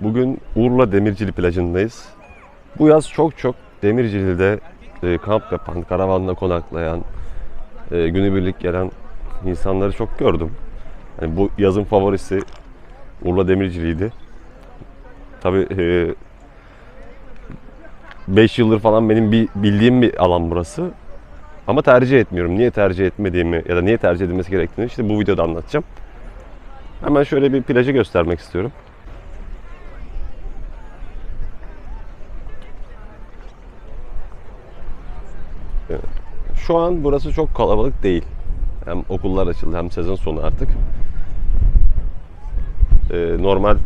Bugün Urla Demircili plajındayız. Bu yaz çok çok Demircili'de e, kamp yapan, karavanla konaklayan, e, günübirlik gelen insanları çok gördüm. Yani bu yazın favorisi Urla Demircili'ydi. Tabii 5 yıldır falan benim bir bildiğim bir alan burası. Ama tercih etmiyorum. Niye tercih etmediğimi ya da niye tercih edilmesi gerektiğini işte bu videoda anlatacağım. Hemen şöyle bir plajı göstermek istiyorum. Şu an burası çok kalabalık değil. Hem okullar açıldı hem sezon sonu artık. Ee, normal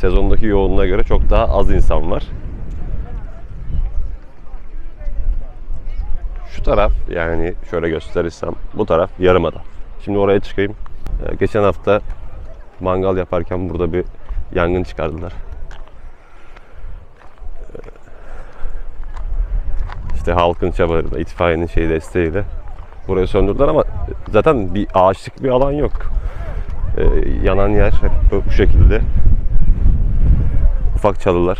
sezondaki yoğunluğa göre çok daha az insan var. Taraf yani şöyle gösterirsem bu taraf yarımada. Şimdi oraya çıkayım. Ee, geçen hafta mangal yaparken burada bir yangın çıkardılar. işte halkın çabalarıyla, itfaiyenin şey desteğiyle burayı söndürdüler ama zaten bir ağaçlık bir alan yok. Ee, yanan yer hep bu şekilde. Ufak çalılar,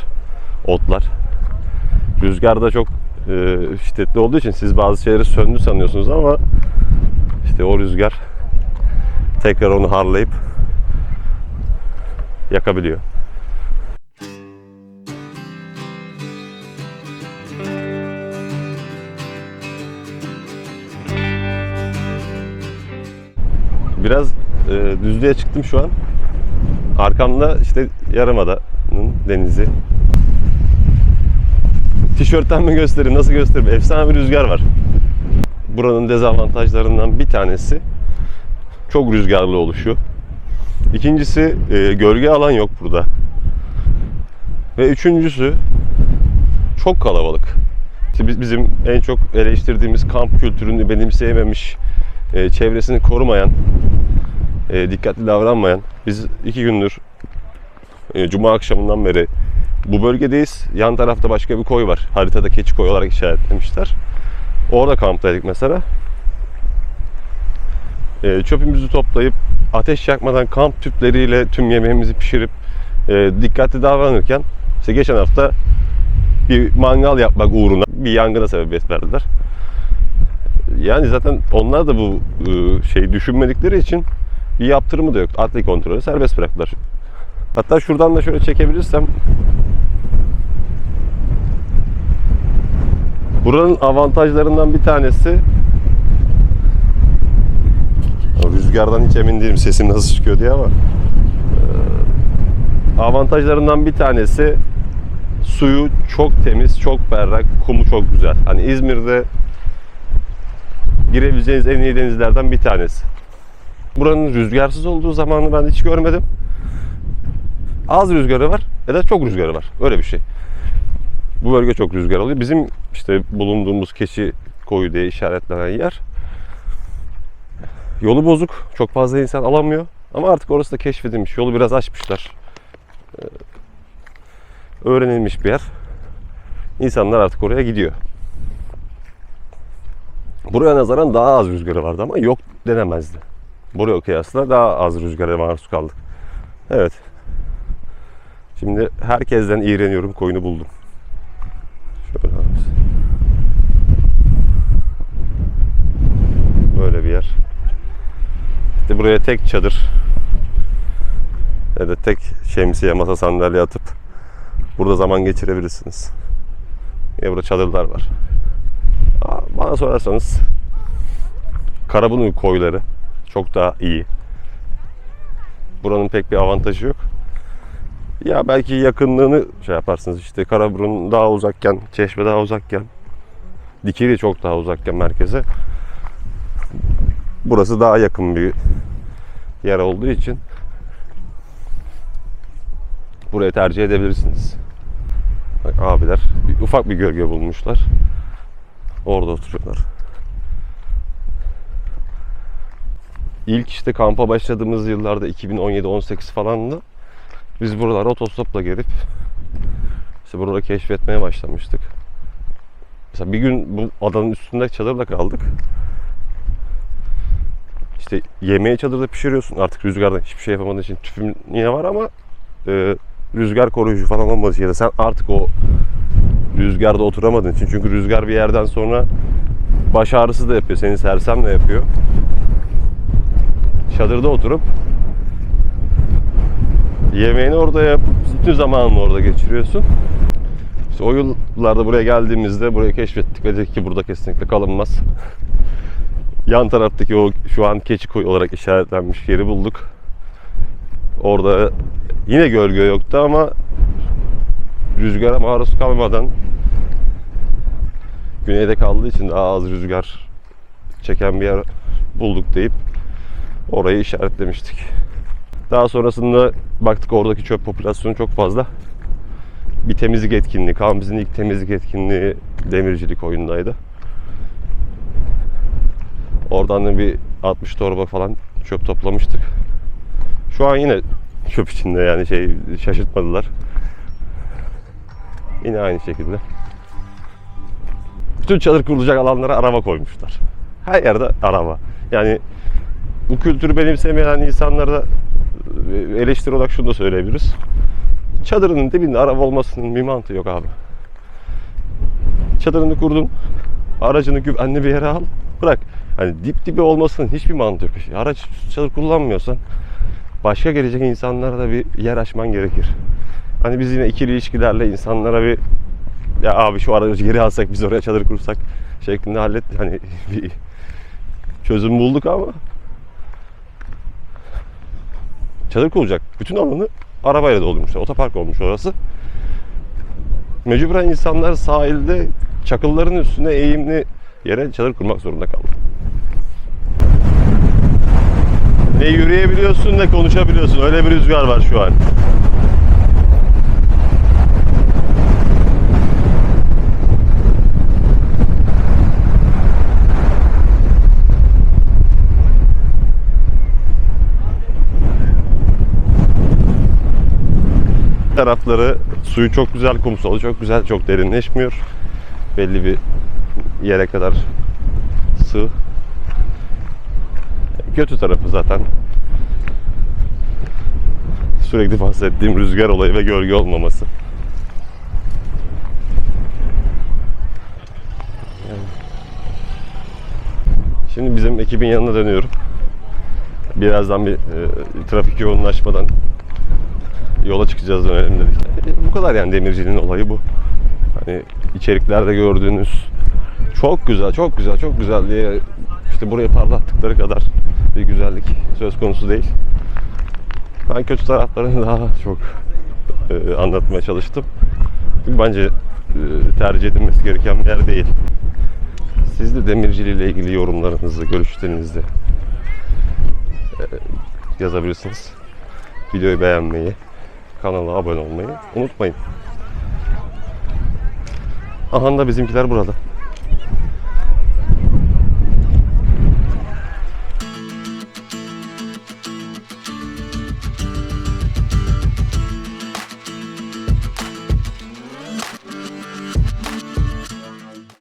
otlar. Rüzgar da çok e, şiddetli olduğu için siz bazı şeyleri söndü sanıyorsunuz ama işte o rüzgar tekrar onu harlayıp yakabiliyor. Biraz e, düzlüğe çıktım şu an. Arkamda işte Yarımada'nın denizi. Tişörtten mi göstereyim, nasıl göstereyim? Efsane bir rüzgar var. Buranın dezavantajlarından bir tanesi çok rüzgarlı oluşu. İkincisi e, gölge alan yok burada. Ve üçüncüsü çok kalabalık. İşte biz- bizim en çok eleştirdiğimiz kamp kültürünü benimseyememiş, e, çevresini korumayan, e, dikkatli davranmayan. Biz iki gündür e, Cuma akşamından beri bu bölgedeyiz. Yan tarafta başka bir koy var. Haritada keçi koy olarak işaretlemişler. Orada kamptaydık mesela. E, çöpümüzü toplayıp ateş yakmadan kamp tüpleriyle tüm yemeğimizi pişirip e, dikkatli davranırken işte geçen hafta bir mangal yapmak uğruna bir yangına sebebiyet verdiler. Yani zaten onlar da bu e, şeyi düşünmedikleri için bir yaptırımı da yok. Adli kontrolü serbest bıraktılar. Hatta şuradan da şöyle çekebilirsem Buranın avantajlarından bir tanesi Rüzgardan hiç emin değilim sesim nasıl çıkıyor diye ama e, avantajlarından bir tanesi suyu çok temiz, çok berrak, kumu çok güzel. Hani İzmir'de girebileceğiniz en iyi denizlerden bir tanesi. Buranın rüzgarsız olduğu zamanı ben hiç görmedim. Az rüzgarı var ya da çok rüzgarı var. Öyle bir şey. Bu bölge çok rüzgar alıyor. Bizim işte bulunduğumuz keçi koyu diye işaretlenen yer yolu bozuk. Çok fazla insan alamıyor. Ama artık orası da keşfedilmiş. Yolu biraz açmışlar. Ee, öğrenilmiş bir yer. İnsanlar artık oraya gidiyor. Buraya nazaran daha az rüzgarı vardı ama yok denemezdi. Buraya kıyasla daha az rüzgara maruz kaldık. Evet. Şimdi herkesten iğreniyorum koyunu buldum. Şöyle. Böyle bir yer. İşte buraya tek çadır ya da tek şemsiye, masa, sandalye atıp burada zaman geçirebilirsiniz. Yine burada çadırlar var. Bana sorarsanız Karabunu koyları çok daha iyi. Buranın pek bir avantajı yok. Ya belki yakınlığını şey yaparsınız işte Karaburun daha uzakken, Çeşme daha uzakken, Dikili çok daha uzakken merkeze. Burası daha yakın bir yer olduğu için burayı tercih edebilirsiniz. Abiler bir- ufak bir gölge bulmuşlar. Orada oturuyorlar. İlk işte kampa başladığımız yıllarda 2017-18 falan da biz buralara otostopla gelip işte buraları keşfetmeye başlamıştık. Mesela bir gün bu adanın üstünde çadırla kaldık. işte yemeği çadırda pişiriyorsun. Artık rüzgardan hiçbir şey yapamadığın için tüpün yine var ama e, rüzgar koruyucu falan olmadığı için ya da sen artık o rüzgarda oturamadığın için çünkü rüzgar bir yerden sonra baş ağrısı da yapıyor. Seni sersem de yapıyor. Çadırda oturup yemeğini orada yapıp bütün zamanını orada geçiriyorsun. İşte o yıllarda buraya geldiğimizde burayı keşfettik ve dedik ki burada kesinlikle kalınmaz. Yan taraftaki o şu an Keçikoy olarak işaretlenmiş yeri bulduk. Orada yine gölge yoktu ama rüzgara maruz kalmadan güneyde kaldığı için daha az rüzgar çeken bir yer bulduk deyip orayı işaretlemiştik. Daha sonrasında baktık oradaki çöp popülasyonu çok fazla. Bir temizlik etkinliği, kampımızın ilk temizlik etkinliği demircilik oyundaydı. Oradan da bir 60 torba falan çöp toplamıştık. Şu an yine çöp içinde yani şey şaşırtmadılar. Yine aynı şekilde. Bütün çadır kurulacak alanlara araba koymuşlar. Her yerde araba. Yani bu kültürü benimsemeyen insanlara eleştiri olarak şunu da söyleyebiliriz. Çadırının dibinde araba olmasının bir mantığı yok abi. Çadırını kurdun, aracını güvenli bir yere al, bırak. Hani dip dibe olmasının hiçbir mantığı yok. Araç çadır kullanmıyorsan başka gelecek insanlara da bir yer açman gerekir. Hani biz yine ikili ilişkilerle insanlara bir ya abi şu aracı geri alsak biz oraya çadır kursak şeklinde hallet hani bir çözüm bulduk ama çadır kurulacak bütün alanı arabayla doldurmuşlar. Otopark olmuş orası. Mecburen insanlar sahilde çakılların üstüne eğimli yere çadır kurmak zorunda kaldı. Ne yürüyebiliyorsun ne konuşabiliyorsun. Öyle bir rüzgar var şu an. Tarafları suyu çok güzel kumsalı çok güzel çok derinleşmiyor belli bir yere kadar sığ kötü tarafı zaten sürekli bahsettiğim rüzgar olayı ve gölge olmaması. Şimdi bizim ekibin yanına dönüyorum. Birazdan bir e, trafik yoğunlaşmadan yola çıkacağız dönelim dedik. E, bu kadar yani demircinin olayı bu. Hani içeriklerde gördüğünüz çok güzel, çok güzel, çok güzel diye işte buraya parlattıkları kadar bir güzellik söz konusu değil. Ben kötü taraflarını daha çok e, anlatmaya çalıştım. Çünkü bence e, tercih edilmesi gereken bir yer değil. Siz de demirciliğiyle ilgili yorumlarınızı, görüşlerinizi e, yazabilirsiniz. Videoyu beğenmeyi, kanala abone olmayı unutmayın. Aha da bizimkiler burada.